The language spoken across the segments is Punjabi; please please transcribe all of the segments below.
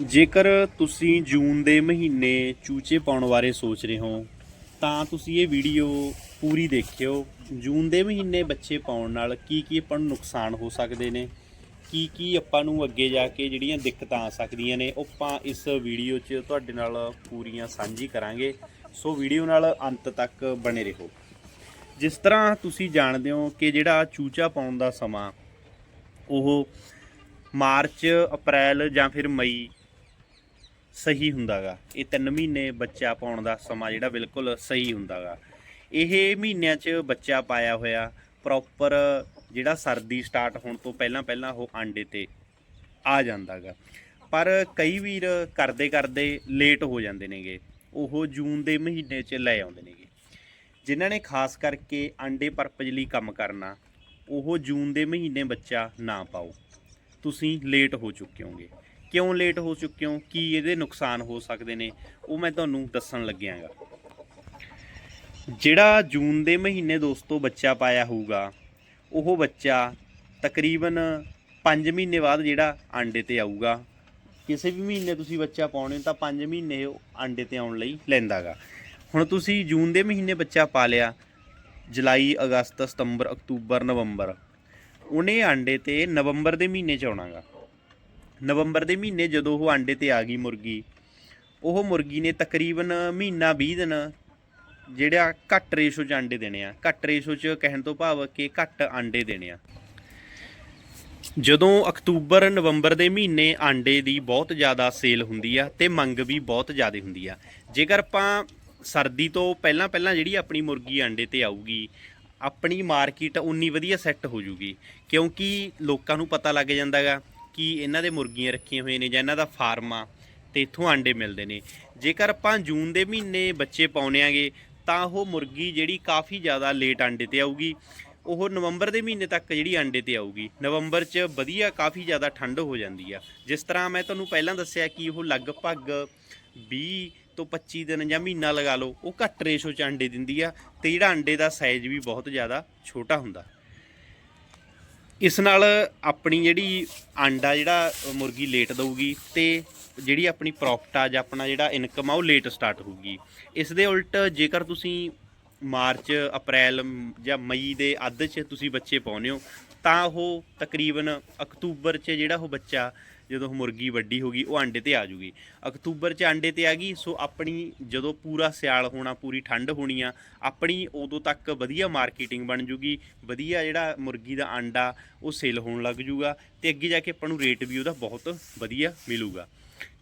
ਜੇਕਰ ਤੁਸੀਂ ਜੂਨ ਦੇ ਮਹੀਨੇ ਚੂਚੇ ਪਾਉਣ ਬਾਰੇ ਸੋਚ ਰਹੇ ਹੋ, ਤਾਂ ਤੁਸੀਂ ਇਹ ਵੀਡੀਓ ਪੂਰੀ ਦੇਖਿਓ। ਜੂਨ ਦੇ ਮਹੀਨੇ ਬੱਚੇ ਪਾਉਣ ਨਾਲ ਕੀ ਕੀ ਆਪਾਂ ਨੂੰ ਨੁਕਸਾਨ ਹੋ ਸਕਦੇ ਨੇ ਕੀ ਕੀ ਆਪਾਂ ਨੂੰ ਅੱਗੇ ਜਾ ਕੇ ਜਿਹੜੀਆਂ ਦਿੱਕਤਾਂ ਆ ਸਕਦੀਆਂ ਨੇ, ਉਹ ਆਪਾਂ ਇਸ ਵੀਡੀਓ 'ਚ ਤੁਹਾਡੇ ਨਾਲ ਪੂਰੀਆਂ ਸਾਂਝੀ ਕਰਾਂਗੇ। ਸੋ ਵੀਡੀਓ ਨਾਲ ਅੰਤ ਤੱਕ ਬਣੇ ਰਹੋ। ਜਿਸ ਤਰ੍ਹਾਂ ਤੁਸੀਂ ਜਾਣਦੇ ਹੋ ਕਿ ਜਿਹੜਾ ਚੂਚਾ ਪਾਉਣ ਦਾ ਸਮਾਂ, ਉਹ ਮਾਰਚ, ਅਪ੍ਰੈਲ ਜਾਂ ਫਿਰ ਮਈ ਸਹੀ ਹੁੰਦਾਗਾ। ਇਹ 3 ਮਹੀਨੇ ਬੱਚਾ ਪਾਉਣ ਦਾ ਸਮਾਂ ਜਿਹੜਾ ਬਿਲਕੁਲ ਸਹੀ ਹੁੰਦਾਗਾ। ਇਹ ਮਹੀਨਿਆਂ 'ਚ ਬੱਚਾ ਪਾਇਆ ਹੋਇਆ ਪ੍ਰੋਪਰ ਜਿਹੜਾ ਸਰਦੀ ਸਟਾਰਟ ਹੋਣ ਤੋਂ ਪਹਿਲਾਂ ਪਹਿਲਾਂ ਉਹ ਆਂਡੇ ਤੇ ਆ ਜਾਂਦਾਗਾ। ਪਰ ਕਈ ਵੀਰ ਕਰਦੇ ਕਰਦੇ ਲੇਟ ਹੋ ਜਾਂਦੇ ਨੇਗੇ। ਉਹ ਜੂਨ ਦੇ ਮਹੀਨੇ 'ਚ ਲੈ ਆਉਂਦੇ ਨੇਗੇ। ਜਿਨ੍ਹਾਂ ਨੇ ਖਾਸ ਕਰਕੇ ਆਂਡੇ ਪਰਪਜ ਲਈ ਕੰਮ ਕਰਨਾ, ਉਹ ਜੂਨ ਦੇ ਮਹੀਨੇ ਬੱਚਾ ਨਾ ਪਾਓ। ਤੁਸੀਂ ਲੇਟ ਹੋ ਚੁੱਕੇ ਹੋਗੇ। ਕਿਉਂ ਲੇਟ ਹੋ ਚੁੱਕੇ ਹੋ? ਕੀ ਇਹਦੇ ਨੁਕਸਾਨ ਹੋ ਸਕਦੇ ਨੇ? ਉਹ ਮੈਂ ਤੁਹਾਨੂੰ ਦੱਸਣ ਲੱਗਿਆਗਾ। ਜਿਹੜਾ ਜੂਨ ਦੇ ਮਹੀਨੇ ਦੋਸਤੋ ਬੱਚਾ ਪਾਇਆ ਹੋਊਗਾ, ਉਹ ਬੱਚਾ ਤਕਰੀਬਨ 5 ਮਹੀਨੇ ਬਾਅਦ ਜਿਹੜਾ ਆਂਡੇ ਤੇ ਆਊਗਾ। ਕਿਸੇ ਵੀ ਮਹੀਨੇ ਤੁਸੀਂ ਬੱਚਾ ਪਾਉਣੇ ਹੋ ਤਾਂ 5 ਮਹੀਨੇ ਉਹ ਆਂਡੇ ਤੇ ਆਉਣ ਲਈ ਲੈਂਦਾਗਾ। ਹੁਣ ਤੁਸੀਂ ਜੂਨ ਦੇ ਮਹੀਨੇ ਬੱਚਾ ਪਾ ਲਿਆ, ਜੁਲਾਈ, ਅਗਸਤ, ਸਤੰਬਰ, ਅਕਤੂਬਰ, ਨਵੰਬਰ, ਉਹਨੇ ਆਂਡੇ ਤੇ ਨਵੰਬਰ ਦੇ ਮਹੀਨੇ ਚ ਆਉਣਾਗਾ। ਨਵੰਬਰ ਦੇ ਮਹੀਨੇ ਜਦੋਂ ਉਹ ਆਂਡੇ ਤੇ ਆ ਗਈ ਮੁਰਗੀ, ਉਹ ਮੁਰਗੀ ਨੇ ਤਕਰੀਬਨ ਮਹੀਨਾ 20 ਦਿਨ ਜਿਹੜਾ ਘੱਟ ਰੇਸ਼ੋ ਚ ਆਂਡੇ ਦੇਣੇ ਆ। ਘੱਟ ਰੇਸ਼ੋ ਚ ਕਹਿਣ ਤੋਂ ਭਾਵ ਕਿ ਘੱਟ ਆਂਡੇ ਦੇਣੇ ਆ। ਜਦੋਂ ਅਕਤੂਬਰ, ਨਵੰਬਰ ਦੇ ਮਹੀਨੇ ਆਂਡੇ ਦੀ ਬਹੁਤ ਜ਼ਿਆਦਾ ਸੇਲ ਹੁੰਦੀ ਆ ਤੇ ਮੰਗ ਵੀ ਬਹੁਤ ਜ਼ਿਆਦਾ ਹੁੰਦੀ ਆ। ਜੇਕਰ ਆਪਾਂ ਸਰਦੀ ਤੋਂ ਪਹਿਲਾਂ ਪਹਿਲਾਂ ਜਿਹੜੀ ਆਪਣੀ ਮੁਰਗੀ ਆਂਡੇ ਤੇ ਆਊਗੀ, ਆਪਣੀ ਮਾਰਕੀਟ ਉਨੀ ਵਧੀਆ ਸੈੱਟ ਹੋ ਜੂਗੀ, ਕਿਉਂਕਿ ਲੋਕਾਂ ਨੂੰ ਪਤਾ ਲੱਗ ਜਾਂਦਾਗਾ ਕਿ ਇਹਨਾਂ ਦੇ ਮੁਰਗੀਆਂ ਰੱਖੀਆਂ ਹੋਈਆਂ ਨੇ ਜਾਂ ਇਹਨਾਂ ਦਾ ਫਾਰਮ ਆ ਤੇ ਇੱਥੋਂ ਆਂਡੇ ਮਿਲਦੇ ਨੇ। ਜੇਕਰ ਆਪਾਂ ਜੂਨ ਦੇ ਮਹੀਨੇ ਬੱਚੇ ਪਾਉਣੇ ਆਗੇ, ਤਾਂ ਉਹ ਮੁਰਗੀ ਜਿਹੜੀ ਕਾਫੀ ਜ਼ਿਆਦਾ ਲੇਟ ਆਂਡੇ ਤੇ ਆਊਗੀ। ਉਹ ਨਵੰਬਰ ਦੇ ਮਹੀਨੇ ਤੱਕ ਜਿਹੜੀ ਆਂਡੇ ਤੇ ਆਊਗੀ। ਨਵੰਬਰ 'ਚ ਵਧੀਆ ਕਾਫੀ ਜ਼ਿਆਦਾ ਠੰਡ ਹੋ ਜਾਂਦੀ ਆ। ਜਿਸ ਤਰ੍ਹਾਂ ਮੈਂ ਤੁਹਾਨੂੰ ਪਹਿਲਾਂ ਦੱਸਿਆ ਕਿ ਉਹ ਲਗਭਗ 20 ਤੋਂ 25 ਦਿਨ ਜਾਂ ਮਹੀਨਾ ਲਗਾ ਲਓ, ਉਹ ਘੱਟ ਰੇਸ਼ੋ 'ਚ ਆਂਡੇ ਦਿੰਦੀ ਆ ਤੇ ਜਿਹੜਾ ਆਂਡੇ ਦਾ ਸਾਈਜ਼ ਵੀ ਬਹੁਤ ਜ਼ਿਆਦਾ ਛੋਟਾ ਹੁੰਦਾ। ਇਸ ਨਾਲ ਆਪਣੀ ਜਿਹੜੀ ਆਂਡਾ ਜਿਹੜਾ ਮੁਰਗੀ ਲੇਟ ਦਊਗੀ ਤੇ ਜਿਹੜੀ ਆਪਣੀ ਪ੍ਰੋਫਿਟ ਆ ਜਾਂ ਆਪਣਾ ਜਿਹੜਾ ਇਨਕਮ ਆ ਉਹ ਲੇਟ ਸਟਾਰਟ ਹੋਊਗੀ। ਇਸ ਦੇ ਉਲਟ ਜੇਕਰ ਤੁਸੀਂ ਮਾਰਚ, ਅਪ੍ਰੈਲ ਜਾਂ ਮਈ ਦੇ ਅੱਧ 'ਚ ਤੁਸੀਂ ਬੱਚੇ ਪਾਉਨੇ ਹੋ, ਤਾਂ ਉਹ ਤਕਰੀਬਨ ਅਕਤੂਬਰ 'ਚ ਜਿਹੜਾ ਉਹ ਬੱਚਾ ਜਦੋਂ ਮੁਰਗੀ ਵੱਡੀ ਹੋ ਗਈ, ਉਹ ਆਂਡੇ ਤੇ ਆ ਜੂਗੀ। ਅਕਤੂਬਰ 'ਚ ਆਂਡੇ ਤੇ ਆ ਗਈ, ਸੋ ਆਪਣੀ ਜਦੋਂ ਪੂਰਾ ਸਿਆਲ ਹੋਣਾ, ਪੂਰੀ ਠੰਡ ਹੋਣੀ ਆ, ਆਪਣੀ ਉਦੋਂ ਤੱਕ ਵਧੀਆ ਮਾਰਕੀਟਿੰਗ ਬਣ ਜੂਗੀ, ਵਧੀਆ ਜਿਹੜਾ ਮੁਰਗੀ ਦਾ ਆਂਡਾ, ਉਹ ਸੇਲ ਹੋਣ ਲੱਗ ਜੂਗਾ ਤੇ ਅੱਗੇ ਜਾ ਕੇ ਆਪਾਂ ਨੂੰ ਰੇਟ ਵੀ ਉਹਦਾ ਬਹੁਤ ਵਧੀਆ ਮਿਲੂਗਾ।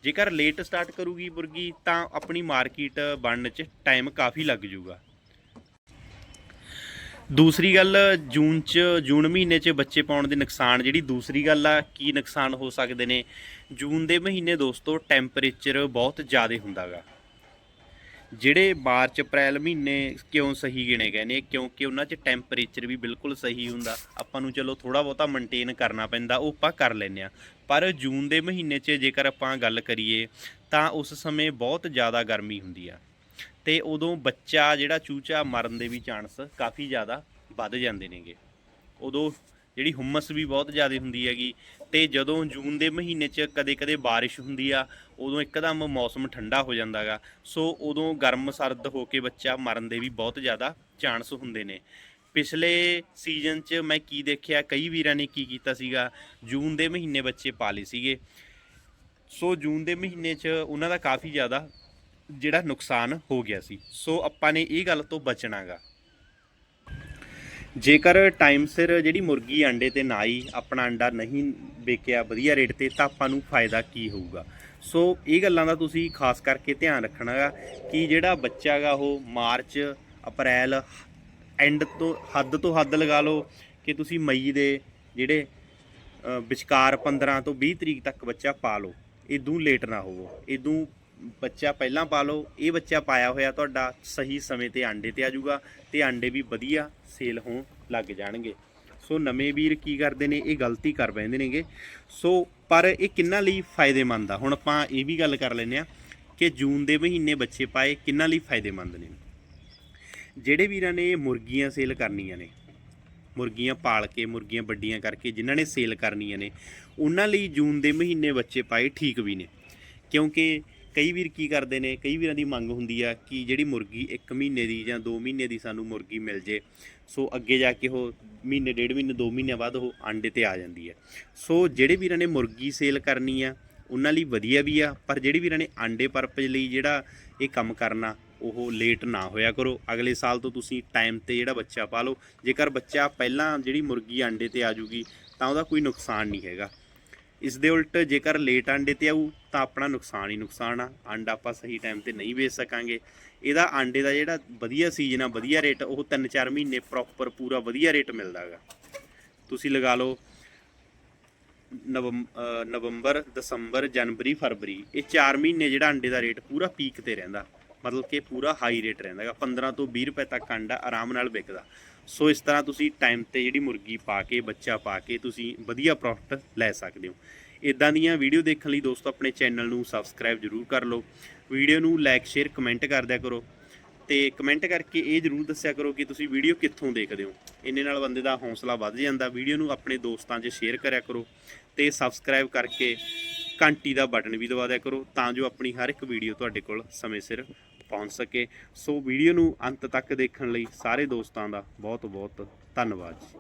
ਜੇਕਰ ਲੇਟ ਸਟਾਰਟ ਕਰੂਗੀ ਮੁਰਗੀ, ਤਾਂ ਆਪਣੀ ਮਾਰਕੀਟ ਬਣਨ 'ਚ ਟਾਈਮ ਕਾਫੀ ਲੱਗ ਜੂਗਾ। ਦੂਸਰੀ ਗੱਲ, ਜੂਨ ਚ, ਜੂਨ ਮਹੀਨੇ ਚ ਬੱਚੇ ਪਾਉਣ ਦੇ ਨੁਕਸਾਨ ਜਿਹੜੀ ਦੂਸਰੀ ਗੱਲ ਆ, ਕੀ ਨੁਕਸਾਨ ਹੋ ਸਕਦੇ ਨੇ? ਜੂਨ ਦੇ ਮਹੀਨੇ ਦੋਸਤੋ ਟੈਂਪਰੇਚਰ ਬਹੁਤ ਜ਼ਿਆਦਾ ਹੁੰਦਾਗਾ। ਜਿਹੜੇ ਮਾਰਚ, ਅਪ੍ਰੈਲ ਮਹੀਨੇ ਕਿਉਂ ਸਹੀ ਗਿਣੇ ਗਏ ਨੇ? ਕਿਉਂਕਿ ਉਹਨਾਂ 'ਚ ਟੈਂਪਰੇਚਰ ਵੀ ਬਿਲਕੁਲ ਸਹੀ ਹੁੰਦਾ। ਆਪਾਂ ਨੂੰ ਚਲੋ ਥੋੜਾ ਬਹੁਤਾ ਮੇਨਟੇਨ ਕਰਨਾ ਪੈਂਦਾ, ਉਹ ਆਪਾਂ ਕਰ ਲੈਂਦੇ ਆ ਪਰ ਜੂਨ ਦੇ ਮਹੀਨੇ 'ਚ ਜੇਕਰ ਆਪਾਂ ਗੱਲ ਕਰੀਏ, ਤਾਂ ਉਸ ਸਮੇਂ ਬਹੁਤ ਜ਼ਿਆਦਾ ਗਰਮੀ ਹੁੰਦੀ ਆ। ਤੇ ਉਦੋਂ ਬੱਚਾ ਜਿਹੜਾ ਚੂਚਾ ਮਰਨ ਦੇ ਵੀ ਚਾਂਸ ਕਾਫੀ ਜ਼ਿਆਦਾ ਵੱਧ ਜਾਂਦੇ ਨੇਗੇ। ਉਦੋਂ ਜਿਹੜੀ ਹੁਮਸ ਵੀ ਬਹੁਤ ਜ਼ਿਆਦਾ ਹੁੰਦੀ ਹੈਗੀ ਤੇ ਜਦੋਂ ਜੂਨ ਦੇ ਮਹੀਨੇ 'ਚ ਕਦੇ-ਕਦੇ ਬਾਰਿਸ਼ ਹੁੰਦੀ ਆ, ਉਦੋਂ ਇੱਕਦਮ ਮੌਸਮ ਠੰਡਾ ਹੋ ਜਾਂਦਾਗਾ ਸੋ ਉਦੋਂ ਗਰਮ ਸਰਦ ਹੋ ਕੇ ਬੱਚਾ ਮਰਨ ਦੇ ਵੀ ਬਹੁਤ ਜ਼ਿਆਦਾ ਚਾਂਸ ਹੁੰਦੇ ਨੇ। ਪਿਛਲੇ ਸੀਜ਼ਨ 'ਚ ਮੈਂ ਕੀ ਦੇਖਿਆ, ਕਈ ਵੀਰਾਂ ਨੇ ਕੀ ਕੀਤਾ ਸੀਗਾ, ਜੂਨ ਦੇ ਮਹੀਨੇ ਬੱਚੇ ਪਾ ਲਏ ਸੀਗੇ। ਸੋ ਜੂਨ ਦੇ ਮਹੀਨੇ 'ਚ ਉਹਨਾਂ ਦਾ ਕਾਫੀ ਜ਼ਿਆਦਾ ਜਿਹੜਾ ਨੁਕਸਾਨ ਹੋ ਗਿਆ ਸੀ। ਸੋ ਆਪਾਂ ਨੇ ਇਹ ਗੱਲ ਤੋਂ ਬਚਣਾਗਾ। ਜੇਕਰ ਟਾਈਮ ਸਿਰ ਜਿਹੜੀ ਮੁਰਗੀ ਆਂਡੇ ਤੇ ਨਾ ਆਈ ਆਪਣਾ ਅੰਡਾ ਨਹੀਂ ਵੇਕਿਆ ਵਧੀਆ ਰੇਟ ਤੇ, ਤਾਂ ਆਪਾਂ ਨੂੰ ਫਾਇਦਾ ਕੀ ਹੋਊਗਾ? ਸੋ ਇਹ ਗੱਲਾਂ ਦਾ ਤੁਸੀਂ ਖਾਸ ਕਰਕੇ ਧਿਆਨ ਰੱਖਣਾਗਾ ਕਿ ਜਿਹੜਾ ਬੱਚਾ ਗਾ ਉਹ ਮਾਰਚ, ਅਪ੍ਰੈਲ ਐਂਡ ਤੋਂ ਹੱਦ ਤੋਂ ਹੱਦ ਲਗਾ ਲਓ ਕਿ ਤੁਸੀਂ ਮਈ ਦੇ ਜਿਹੜੇ ਵਿਚਕਾਰ 15 ਤੋਂ 20 ਤਰੀਕ ਤੱਕ ਬੱਚਾ ਪਾ ਲਓ। ਇਦੋਂ ਲੇਟ ਨਾ ਹੋਵੋ। ਇਦੋਂ ਬੱਚਾ ਪਹਿਲਾਂ ਪਾ ਲਓ, ਇਹ ਬੱਚਾ ਪਾਇਆ ਹੋਇਆ ਤੁਹਾਡਾ ਸਹੀ ਸਮੇਂ ਤੇ ਆਂਡੇ ਤੇ ਆ ਜਾਊਗਾ ਤੇ ਆਂਡੇ ਵੀ ਵਧੀਆ ਸੇਲ ਹੋਣ ਲੱਗ ਜਾਣਗੇ। ਸੋ ਨਵੇਂ ਵੀਰ ਕੀ ਕਰਦੇ ਨੇ, ਇਹ ਗਲਤੀ ਕਰ ਬੈਂਦੇ ਨੇਗੇ। ਸੋ ਪਰ ਇਹ ਕਿੰਨਾ ਲਈ ਫਾਇਦੇਮੰਦ ਆ? ਹੁਣ ਆਪਾਂ ਇਹ ਵੀ ਗੱਲ ਕਰ ਲੈਂਦੇ ਆ ਕਿ ਜੂਨ ਦੇ ਮਹੀਨੇ ਬੱਚੇ ਪਾਏ, ਕਿੰਨਾ ਲਈ ਫਾਇਦੇਮੰਦ ਨੇ? ਜਿਹੜੇ ਵੀਰਾਂ ਨੇ ਮੁਰਗੀਆਂ ਸੇਲ ਕਰਨੀਆਂ ਨੇ, ਮੁਰਗੀਆਂ ਪਾਲ ਕੇ, ਮੁਰਗੀਆਂ ਵੱਡੀਆਂ ਕਰਕੇ ਜਿਨ੍ਹਾਂ ਨੇ ਸੇਲ ਕਰਨੀਆਂ ਨੇ, ਉਹਨਾਂ ਲਈ ਜੂਨ ਦੇ ਮਹੀਨੇ ਬੱਚੇ ਪਾਏ ਠੀਕ ਵੀ ਨੇ। ਕਿਉਂਕਿ ਕਈ ਵੀਰ ਕੀ ਕਰਦੇ ਨੇ, ਕਈ ਵੀਰਾਂ ਦੀ ਮੰਗ ਹੁੰਦੀ ਆ ਕਿ ਜਿਹੜੀ ਮੁਰਗੀ 1 ਮਹੀਨੇ ਦੀ ਜਾਂ 2 ਮਹੀਨੇ ਦੀ ਸਾਨੂੰ ਮੁਰਗੀ ਮਿਲ ਜੇ। ਸੋ ਅੱਗੇ ਜਾ ਕੇ ਉਹ ਮਹੀਨੇ, ਡੇਢ ਮਹੀਨੇ 2 ਮਹੀਨਿਆਂ ਬਾਅਦ ਉਹ ਆਂਡੇ ਤੇ ਆ ਜਾਂਦੀ ਹੈ ਸੋ ਜਿਹੜੇ ਵੀਰਾਂ ਨੇ ਮੁਰਗੀ ਸੇਲ ਕਰਨੀ ਆ, ਉਹਨਾਂ ਲਈ ਵਧੀਆ ਵੀ ਆ, ਪਰ ਜਿਹੜੇ ਵੀਰਾਂ ਨੇ ਆਂਡੇ ਪਰਪਸ ਲਈ ਜਿਹੜਾ ਇਹ ਕੰਮ ਕਰਨਾ, ਉਹ ਲੇਟ ਨਾ ਹੋਇਆ ਕਰੋ। ਅਗਲੇ ਸਾਲ ਤੋਂ ਤੁਸੀਂ ਟਾਈਮ ਤੇ ਜਿਹੜਾ ਬੱਚਾ ਪਾ ਲਓ ਜੇਕਰ ਬੱਚਾ ਪਹਿਲਾਂ ਜਿਹੜੀ ਮੁਰਗੀ ਆਂਡੇ ਤੇ ਆ ਜੂਗੀ, ਤਾਂ ਉਹਦਾ ਕੋਈ ਨੁਕਸਾਨ ਨਹੀਂ ਹੈਗਾ। ਇਸ ਦੇ ਉਲਟ ਜੇਕਰ ਲੇਟ ਆਂਡੇ ਤੇ ਆਊ, ਤਾਂ ਆਪਣਾ ਨੁਕਸਾਨ ਹੀ ਨੁਕਸਾਨ ਆ। ਆਂਡਾ ਆਪਾਂ ਸਹੀ ਟਾਈਮ ਤੇ ਨਹੀਂ ਵੇਚ ਸਕਾਂਗੇ। ਇਹਦਾ ਆਂਡੇ ਦਾ ਜਿਹੜਾ ਵਧੀਆ ਸੀਜ਼ਨ ਆ, ਵਧੀਆ ਰੇਟ ਉਹ 3-4 ਮਹੀਨੇ ਪ੍ਰੋਪਰ ਪੂਰਾ ਵਧੀਆ ਰੇਟ ਮਿਲਦਾ ਹੈਗਾ। ਤੁਸੀਂ ਲਗਾ ਲਓ, ਨਵੰਬ- ਨਵੰਬਰ, ਦਸੰਬਰ, ਜਨਵਰੀ, ਫਰਵਰੀ, ਇਹ 4 ਮਹੀਨੇ ਜਿਹੜਾ ਅੰਡੇ ਦਾ ਰੇਟ ਪੂਰਾ ਪੀਕ ਤੇ ਰਹਿੰਦਾ। ਮਤਲਬ ਕਿ ਪੂਰਾ ਹਾਈ ਰੇਟ ਰਹਿੰਦਾ ਹੈਗਾ। 15 ਤੋਂ 20 ਰੁਪਏ ਤੱਕ ਅੰਡਾ ਆਰਾਮ ਨਾਲ ਵਿਕਦਾ। ਸੋ ਇਸ ਤਰ੍ਹਾਂ ਤੁਸੀਂ ਟਾਈਮ ਤੇ ਜਿਹੜੀ ਮੁਰਗੀ ਪਾ ਕੇ, ਬੱਚਾ ਪਾ ਕੇ ਤੁਸੀਂ ਵਧੀਆ ਪ੍ਰੋਫਿਟ ਲੈ ਸਕਦੇ ਹੋ। ਇਦਾਂ ਦੀਆਂ ਵੀਡੀਓ ਦੇਖਣ ਲਈ ਦੋਸਤੋ, ਆਪਣੇ ਚੈਨਲ ਨੂੰ ਸਬਸਕ੍ਰਾਈਬ ਜ਼ਰੂਰ ਕਰ ਲਓ। ਵੀਡੀਓ ਨੂੰ ਲਾਈਕ ਸ਼ੇਅਰ ਕਮੈਂਟ ਕਰ ਦਿਆ ਕਰੋ। ਤੇ ਕਮੈਂਟ ਕਰਕੇ ਇਹ ਜ਼ਰੂਰ ਦੱਸਿਆ ਕਰੋ ਕਿ ਤੁਸੀਂ ਵੀਡੀਓ ਕਿੱਥੋਂ ਦੇਖਦੇ ਹੋ। ਇੰਨੇ ਨਾਲ ਬੰਦੇ ਦਾ ਹੌਸਲਾ ਵੱਧ ਜਾਂਦਾ। ਵੀਡੀਓ ਨੂੰ ਆਪਣੇ ਦੋਸਤਾਂ 'ਚ ਸ਼ੇਅਰ ਕਰਿਆ ਕਰੋ ਤੇ ਸਬਸਕ੍ਰਾਈਬ ਕਰਕੇ ਘੰਟੀ ਦਾ ਬਟਨ ਵੀ ਦਬਾ ਦਿਆ ਕਰੋ ਤਾਂ ਜੋ ਆਪਣੀ ਹਰ ਇੱਕ ਵੀਡੀਓ ਤੁਹਾਡੇ ਕੋਲ ਸਮੇਂ ਸਿਰ ਪਹੁੰਚ ਸਕੇ। ਸੋ ਵੀਡੀਓ ਨੂੰ ਅੰਤ ਤੱਕ ਦੇਖਣ ਲਈ ਸਾਰੇ ਦੋਸਤਾਂ ਦਾ ਬਹੁਤ ਬਹੁਤ ਧੰਨਵਾਦ ਜੀ।